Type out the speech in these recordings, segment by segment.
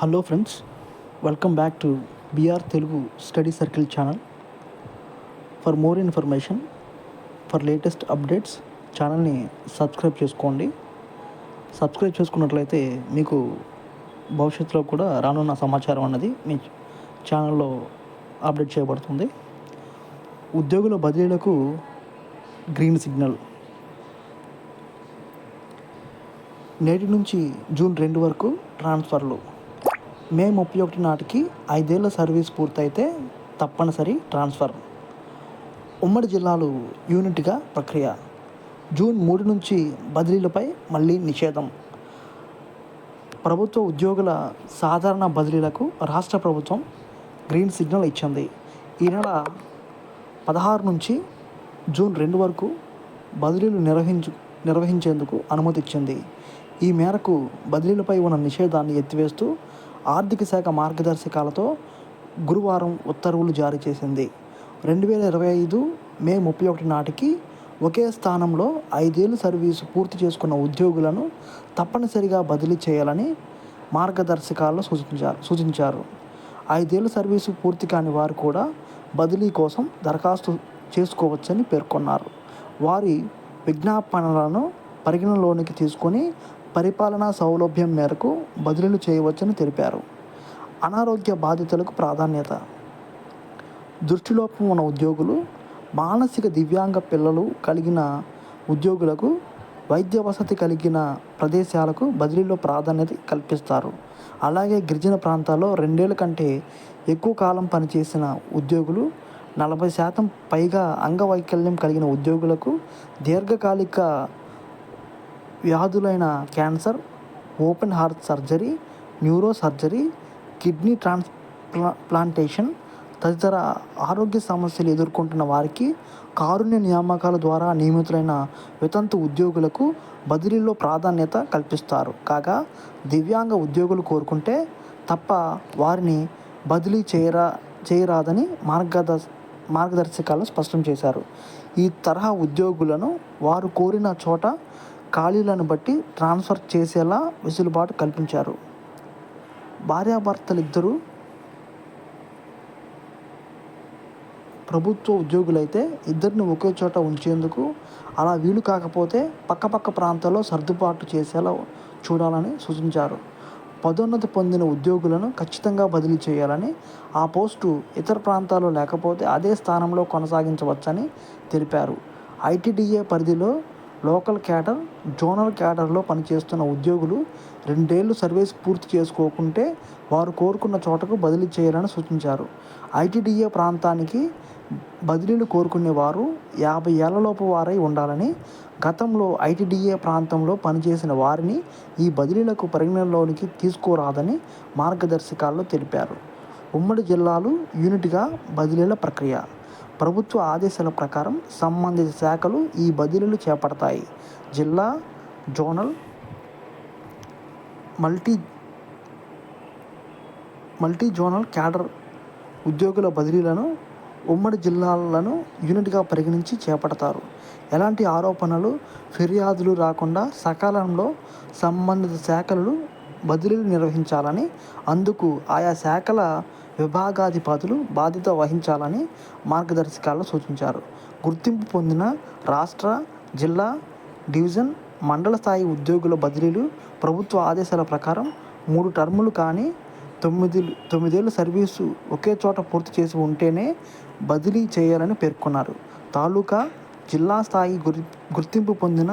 Hello friends welcome back to BR Telugu study circle channel. For more information for latest updates ఛానల్ని subscribe చేసుకోండి. Subscribe చేసుకున్నట్లయితే మీకు భవిష్యత్తులో కూడా రానున్న సమాచారం అన్నది మీ ఛానల్లో అప్డేట్ చేయబడుతుంది. ఉద్యోగుల బదిలీలకు గ్రీన్ సిగ్నల్ నేటి నుంచి జూన్ రెండు వరకు ట్రాన్స్ఫర్లు మే ముప్పై ఒకటి నాటికి ఐదేళ్ళ సర్వీస్ పూర్తయితే తప్పనిసరి ట్రాన్స్ఫర్. ఉమ్మడి జిల్లాలు యూనిట్గా ప్రక్రియ. జూన్ మూడు నుంచి బదిలీలపై మళ్ళీ నిషేధం. ప్రభుత్వ ఉద్యోగుల సాధారణ బదిలీలకు రాష్ట్ర ప్రభుత్వం గ్రీన్ సిగ్నల్ ఇచ్చింది. ఈ నెల పదహారు నుంచి జూన్ రెండు వరకు బదిలీలు నిర్వహించు నిర్వహించేందుకు అనుమతి ఇచ్చింది ఈ మేరకు బదిలీలపై ఉన్న నిషేధాన్ని ఎత్తివేస్తూ ఆర్థిక శాఖ మార్గదర్శకాలతో గురువారం ఉత్తర్వులు జారీ చేసింది. రెండు వేల ఇరవై ఐదు మే ముప్పై ఒకటి నాటికి ఒకే స్థానంలో ఐదేళ్ళు సర్వీసు పూర్తి చేసుకున్న ఉద్యోగులను తప్పనిసరిగా బదిలీ చేయాలని మార్గదర్శకాల్లో సూచించారు సూచించారు. ఐదేళ్ళు సర్వీసు పూర్తి కాని వారు కూడా బదిలీ కోసం దరఖాస్తు చేసుకోవచ్చని పేర్కొన్నారు. వారి విజ్ఞాపనలను పరిగణలోనికి తీసుకొని పరిపాలనా సౌలభ్యం మేరకు బదిలీలు చేయవచ్చని తెలిపారు. అనారోగ్య బాధితులకు ప్రాధాన్యత. దృష్టిలోపం ఉన్న ఉద్యోగులు మానసిక దివ్యాంగ పిల్లలు కలిగిన ఉద్యోగులకు వైద్య వసతి కలిగిన ప్రదేశాలకు బదిలీలో ప్రాధాన్యత కల్పిస్తారు. అలాగే గిరిజన ప్రాంతాల్లో రెండేళ్ళ కంటే ఎక్కువ కాలం పనిచేసిన ఉద్యోగులు నలభై శాతం పైగా అంగవైకల్యం కలిగిన ఉద్యోగులకు దీర్ఘకాలిక వ్యాధులైన cancer open heart surgery neuro surgery kidney transplantation తదితర ఆరోగ్య సమస్యలు ఎదుర్కొంటున్న వారికి కారుణ్య నియామకాల ద్వారా నియమితులైన వితంతు ఉద్యోగులకు బదిలీలో ప్రాధాన్యత కల్పిస్తారు. కాగా దివ్యాంగ ఉద్యోగులు కోరుకుంటే తప్ప వారిని బదిలీ చేయరా చేయరాదని మార్గద మార్గదర్శకాలు స్పష్టం చేశారు. ఈ తరహా ఉద్యోగులను వారు కోరిన చోట ఖాళీలను బట్టి ట్రాన్స్ఫర్ చేసేలా వెసులుబాటు కల్పించారు. భార్యాభర్తలిద్దరూ ప్రభుత్వ ఉద్యోగులైతే ఇద్దరిని ఒకే చోట ఉంచేందుకు అలా వీలు కాకపోతే పక్కపక్క ప్రాంతాల్లో సర్దుబాటు చేసేలా చూడాలని సూచించారు. పదోన్నతి పొందిన ఉద్యోగులను ఖచ్చితంగా బదిలీ చేయాలని ఆ పోస్టు ఇతర ప్రాంతాల్లో లేకపోతే అదే స్థానంలో కొనసాగించవచ్చని తెలిపారు. ఐటీడీఏ పరిధిలో లోకల్ క్యాడర్ జోనల్ క్యాడర్లో పనిచేస్తున్న ఉద్యోగులు రెండేళ్ళు సర్వీస్ పూర్తి చేసుకోకుంటే వారు కోరుకున్న చోటకు బదిలీ చేయాలని సూచించారు. ఐటీడీఏ ప్రాంతానికి బదిలీలు కోరుకునే వారు యాభై ఏళ్ళలోపు వారై ఉండాలని గతంలో ఐటీడీఏ ప్రాంతంలో పనిచేసిన వారిని ఈ బదిలీలకు పరిగణనలోనికి తీసుకోరాదని మార్గదర్శకాల్లో తెలిపారు. ఉమ్మడి జిల్లాలు యూనిట్గా బదిలీల ప్రక్రియ ప్రభుత్వ ఆదేశాల ప్రకారం సంబంధిత శాఖలు ఈ బదిలీలు చేపడతాయి. జిల్లా zonal multi multi zonal cadre ఉద్యోగుల బదిలీలను ఉమ్మడి జిల్లాలను యూనిట్గా పరిగణించి చేపడతారు. ఎలాంటి ఆరోపణలు ఫిర్యాదులు రాకుండా సకాలంలో సంబంధిత శాఖలు బదిలీలు నిర్వహించాలని అందుకు ఆయా శాఖల విభాగాధిపతులు బాధ్యత వహించాలని మార్గదర్శకాల్లో సూచించారు. గుర్తింపు పొందిన రాష్ట్ర జిల్లా డివిజన్ మండల స్థాయి ఉద్యోగుల బదిలీలు ప్రభుత్వ ఆదేశాల ప్రకారం మూడు టర్ములు కానీ తొమ్మిది తొమ్మిదేళ్ళ సర్వీసు ఒకే చోట పూర్తి చేసి ఉంటేనే బదిలీ చేయాలని పేర్కొన్నారు. తాలూకా జిల్లా స్థాయి గుర్తింపు పొందిన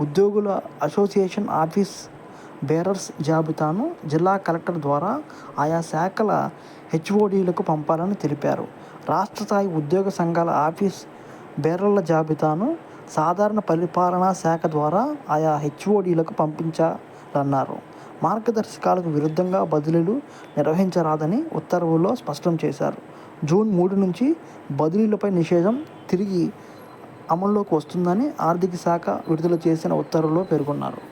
ఉద్యోగుల అసోసియేషన్ ఆఫీస్ బేరర్స్ జాబితాను జిల్లా కలెక్టర్ ద్వారా ఆయా శాఖల హెచ్ఓడీలకు పంపాలని తెలిపారు. రాష్ట్ర స్థాయి ఉద్యోగ సంఘాల ఆఫీస్ బేరర్ల జాబితాను సాధారణ పరిపాలనా శాఖ ద్వారా ఆయా హెచ్ఓడీలకు పంపించాలన్నారు. మార్గదర్శకాలకు విరుద్ధంగా బదిలీలు నిర్వహించరాదని ఉత్తర్వుల్లో స్పష్టం చేశారు. జూన్ మూడు నుంచి బదిలీలపై నిషేధం తిరిగి అమల్లోకి వస్తుందని ఆర్థిక శాఖ విడుదల చేసిన ఉత్తర్వుల్లో పేర్కొన్నారు.